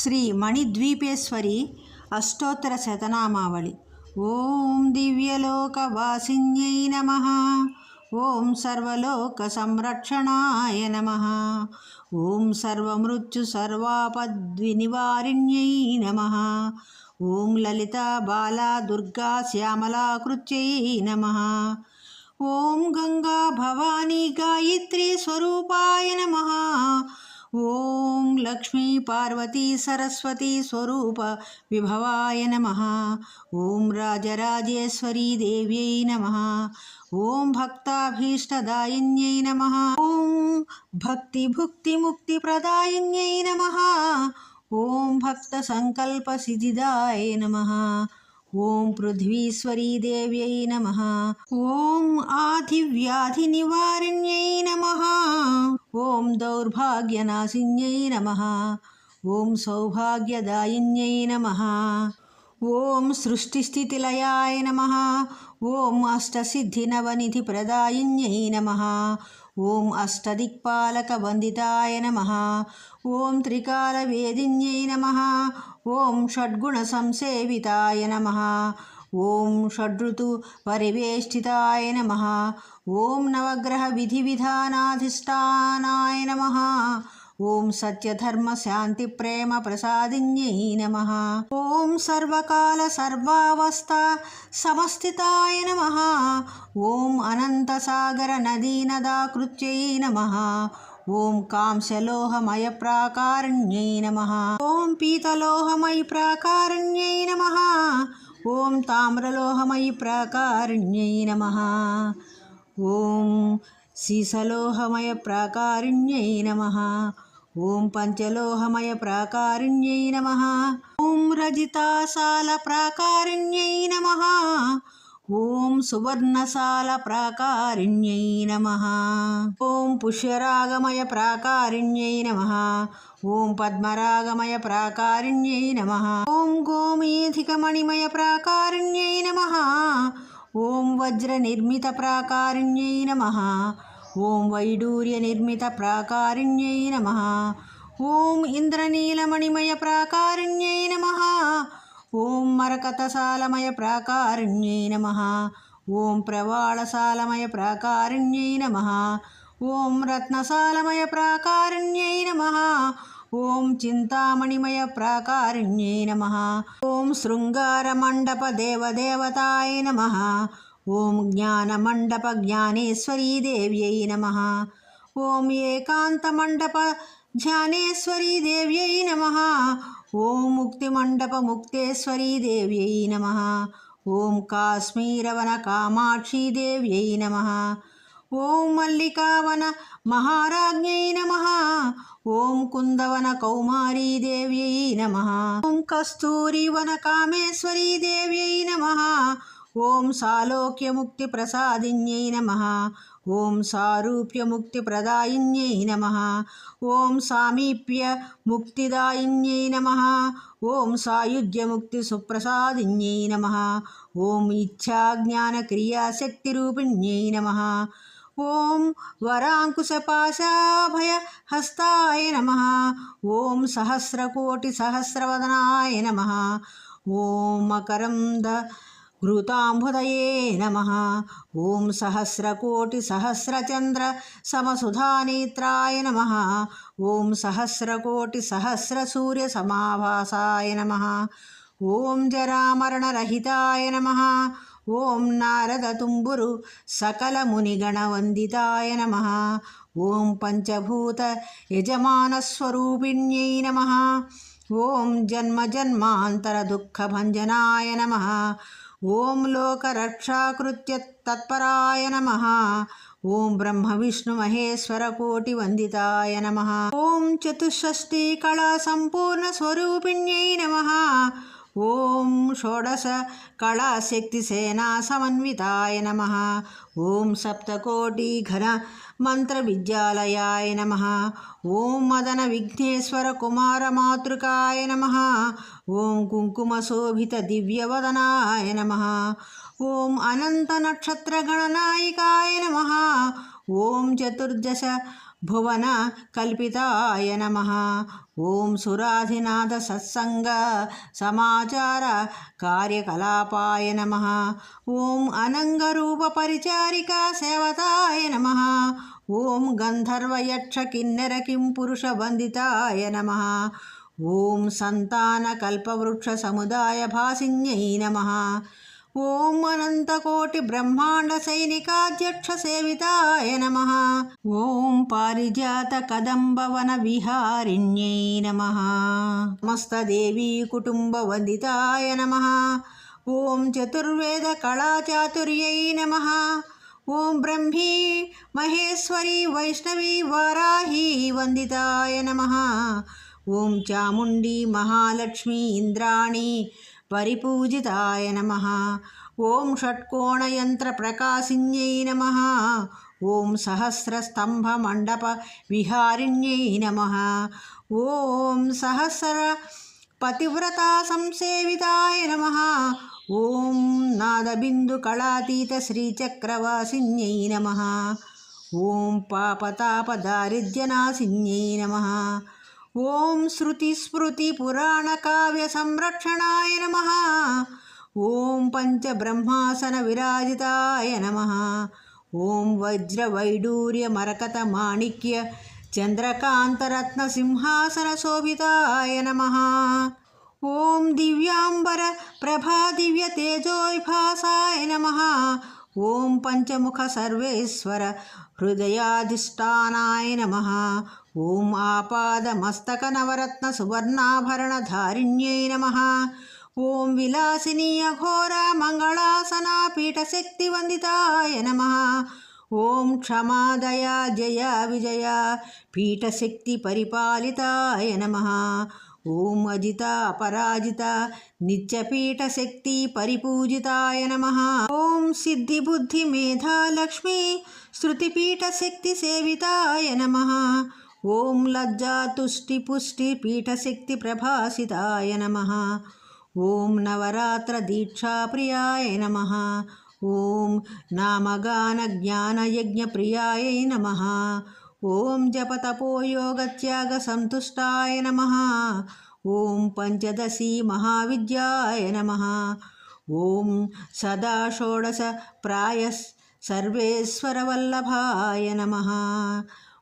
శ్రీ మణిద్వీపేశ్వరి అష్టోత్తర శతనామావళి. ఓం దివ్యలోకవాసిన్యై నమ. ఓం సర్వలోక సంరక్షణాయ నమ. ఓం సర్వమృత్యు సర్వాపద్వినివారిణ్యై నమ. ఓం లలిత బాలా దుర్గా శ్యామలాకృత్యై నమ. ఓం గంగా భవానీ గాయత్రీ స్వరూపాయ నమ. ఓం లక్ష్మీ పార్వతీ సరస్వతి స్వరూప విభవాయ నమ ఓం రాజరాజేశ్వరీ దేవ్యై నమ ఓం భక్తాభీష్టదాయిన్యై నమ ఓం భక్తి భుక్తి ముక్తి ప్రదాయిన్యై నమ ఓం భక్త సంకల్ప సిద్ధిదాయ నమ ఓం పృథ్వీశ్వరీ దేవ్యై నమ ఓం దౌర్భాగ్యనాశిన్యై నమ. ఓం సౌభాగ్యదాయిన్యై నమ. ఓం సృష్టిస్థితిలయాయ నమ. ఓం అష్టసిద్ధినవనిధి ప్రదాయిన్యై నమ. ఓం అష్టదిక్పాలకవందితాయ నమ. ఓం త్రికాలవేదిన్యై నమ. ఓం షడ్గుణసంసేవితాయ నమ. ఓం షడ్ఋతు పరివేష్టితాయ నమ. ఓం నవగ్రహ విధి విధానాధిష్టానాయ నమ. ఓం సత్యధర్మ శాంతి ప్రేమ ప్రసాదిన్యై నమ. ఓం సర్వకాల సర్వావస్థ సమస్థితాయ నమ. ఓం అనంతసాగర నదీనదాకృత్యై నమ. ఓం కాంశలోహమయ ప్రాకారణ్యై నమ. ఓం పీతలోహమయ ప్రాకారణ్యై నమ. ఓం తామ్రలోహమయ ప్రాకారణ్యై నమ. ఓం సీసలోహమయ ప్రాకారిణ్యై నమ. ఓం పంచలోహమయ ప్రాకారిణ్యై నమ. ఓం రజితాసాల ప్రాకారిణ్యై నమ. ఓం సువర్ణసాల ప్రాకారిణ్యై నమ. ఓం పుష్యరాగమయ ప్రాకారిణ్యై నమ. ఓం పద్మరాగమయ ప్రాకారిణ్యై నమ. ఓం గోమేధికమణిమయ ప్రాకారిణ్యై నమ. ఓం వజ్ర నిర్మిత ప్రాకారిణ్యై నమ. ఓం వైడూర్య నిర్మిత ప్రాకారిణ్యై నమ. ఓం ఇంద్రనీలమణిమయ ప్రాకారిణ్యై నమ. ఓం మరకతసాలమయ ప్రాకారుణ్యై నమ. ఓం ప్రవాళసాలమయ ప్రాకారుణ్యై నమ. ఓం రత్నసాలమయ ప్రాకారుణ్యై నమ. ఓం చింతామణిమయ ప్రాకారుణ్యై నమ. ఓం శృంగారమండప దేవదేవతాయ నమ. ఓం జ్ఞానమండప జ్ఞానేశ్వరీ దేవ్యై నమ. ఓం ఏకాంతమండప ధ్యానేశ్వరీ దేవ్యై నమ. ఓం ముక్తిమండప ముక్తేశ్వరీ దేవ్యై నమ. ఓం కాశ్మీరవన కామాక్షీ దేవ్యై నమ. ఓం మల్లికావన మహారాజ్ఞై నమ. ఓం కుందవన కౌమారీ దేవ్యై నమ. ఓం కస్తూరివన కామేశ్వరీ దేవ్యై నమ. ఓం సాలోక్యముక్తి ప్రసాదిన్యై నమ. ఓం సారూప్యముక్తి ప్రదాయిన్యై నమ. ఓం సామీప్య ముక్తిదాయిన్యై నమ. ఓం సాయుధ్యముక్తి సుప్రసాదిన్యై నమ. ఓం ఇచ్ఛాజ్ఞాన క్రియాశక్తిరూపిణ్యై నమ. ఓం వరాంకుశపాశాభయ హస్తాయ నమ. ఓం సహస్రకోటి సహస్రవదనాయ నమ. ఓం మకరంద ఘృతాంబుదయే నమ. ఓం సహస్రకోటి సహస్రచంద్ర సమసుధానేత్రాయ నమ. ఓం సహస్రకోటి సహస్రసూర్య సమాభాసాయ నమ. ఓం జరామరణరహితాయ నమ. ఓం నారద తుంబురు సకల మునిగణవందితాయ నమ. ఓం పంచభూత యజమానస్వరూపిణ్యై నమ. ఓం లోకరక్షాకృత్య తత్పరాయ నమ. ఓం బ్రహ్మ విష్ణు మహేశ్వర కోటి వందితాయ నమ. ఓం చతుషష్ఠీ కళా సంపూర్ణ స్వరూపిణ్యై నమ. ఓం షోడశ కళాశక్తి సేనా సమన్వితాయ నమ. ఓం సప్తకోటి ఘన మంత్ర విద్యాలయాయ నమ. ఓం మదన విఘ్నేశ్వర కుమార మాతృకాయ నమ. ఓం కుంకుమ శోభిత దివ్యవదనాయ నమ. ఓం అనంత నక్షత్ర గణనాయికాయ నమ. ఓం చతుర్దశ భువన కల్పితాయ నమ. ఓం సురాధినాథ సత్సంగ సమాచార కార్యకలాపాయ నమ. ఓం అనంగరూప పరిచారిక సేవతాయ నమ. ఓం గంధర్వయక్ష కిన్నెర కిం పురుష వందితాయ నమ. ఓం సంతాన కల్పవృక్ష సముదాయ భాసిన్యై నమ. ఓం అనంతకోటి బ్రహ్మాండ సైనికాధ్యక్ష సేవితాయ నమ. ఓం పారిజాత కదంబవన విహారిణ్యై నమ. మస్తదేవీ కుటుంబ వందితాయ నమ. ఓం చతుర్వేద కళాచాతుర్యై నమ. ఓం బ్రహ్మీ మహేశ్వరి వైష్ణవి వారాహి వందితాయ నమ. ఓం చాముండి మహాలక్ష్మి ఇంద్రాణి పరిపూజితాయ నమ. ఓం షట్కోణయంత్రప్రకాశిన్యై నమ. ఓం సహస్రస్తంభమండప విహారిణ్యై నమ. ఓం సహస్ర పతివ్రత సంసేవితాయ నమ. ఓం నాదబిందు కళాతీత శ్రీచక్రవాసిన్యై నమ. ఓం పాపతాపదారిద్ర్యనాశిన్యై నమ. ఓం శృతి స్మృతి పురాణ కావ్య సంరక్షణాయ నమ. ఓం పంచబ్రహ్మాసన విరాజితాయ నమ. ఓం వజ్ర వైడూర్య మరకత మాణిక్య చంద్రకాంతరత్న సింహాసన శోభితాయ నమ. ఓం దివ్యాంబర ప్రభా దివ్య తేజోవిభాసాయ నమ. ఓం పంచముఖ సర్వేశ్వర హృదయాధిష్టానాయ నమ. ఓం ఆపాదమస్తక నవరత్న సువర్ణాభరణధారిణ్యై నమ. ఓం విలాసిని అఘోర మంగళాసనా పీఠశక్తి వందితాయ నమ. ఓం క్షమాదయా జయ విజయ పీఠశక్తి పరిపాలితాయ నమ. ఓం అజిత అపరాజిత నిత్యపీఠశక్తి పరిపూజితాయ నమ. ఓం సిద్ధిబుద్ధి బుద్ధి మేధా లక్ష్మి శృతిపీఠశక్తి సేవితాయ నమ. ఓం లజ్జా తుష్టి పుష్టి పీఠశక్తి ప్రభాసితాయ నమ. ఓం నవరాత్ర దీక్షాప్రియాయ నమ. ఓం నామగాన జ్ఞానయజ్ఞప్రియాయ నమ. ఓం జపతపోయోగత్యాగ సంతుష్టాయ నమ. ఓం పంచదశి మహావిద్యాయ నమ.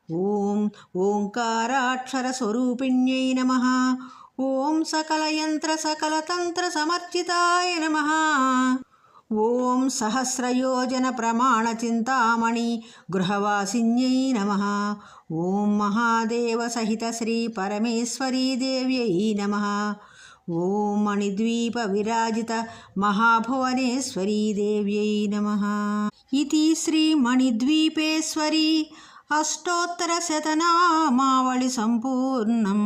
ఓం సదా షోడశ నమ ఓం ఓంకారాక్షరస్వరూపిణ్యై నమ ఓం సకలయంత్ర సకలతంత్ర సమర్చితాయ నమ ఓం సహస్రయోజన ప్రమాణ చింతామణి గృహవాసిన్యై నమ ఓం మహాదేవ సహిత శ్రీ పరమేశ్వరీ దేవ్యై నమ ఓం మణిద్వీప విరాజిత మహాభువనేశ్వరీ దేవ్యై నమ ఇది శ్రీ మణిద్వీపేశ్వరీ అష్టోత్తర శతనామావళి సంపూర్ణం.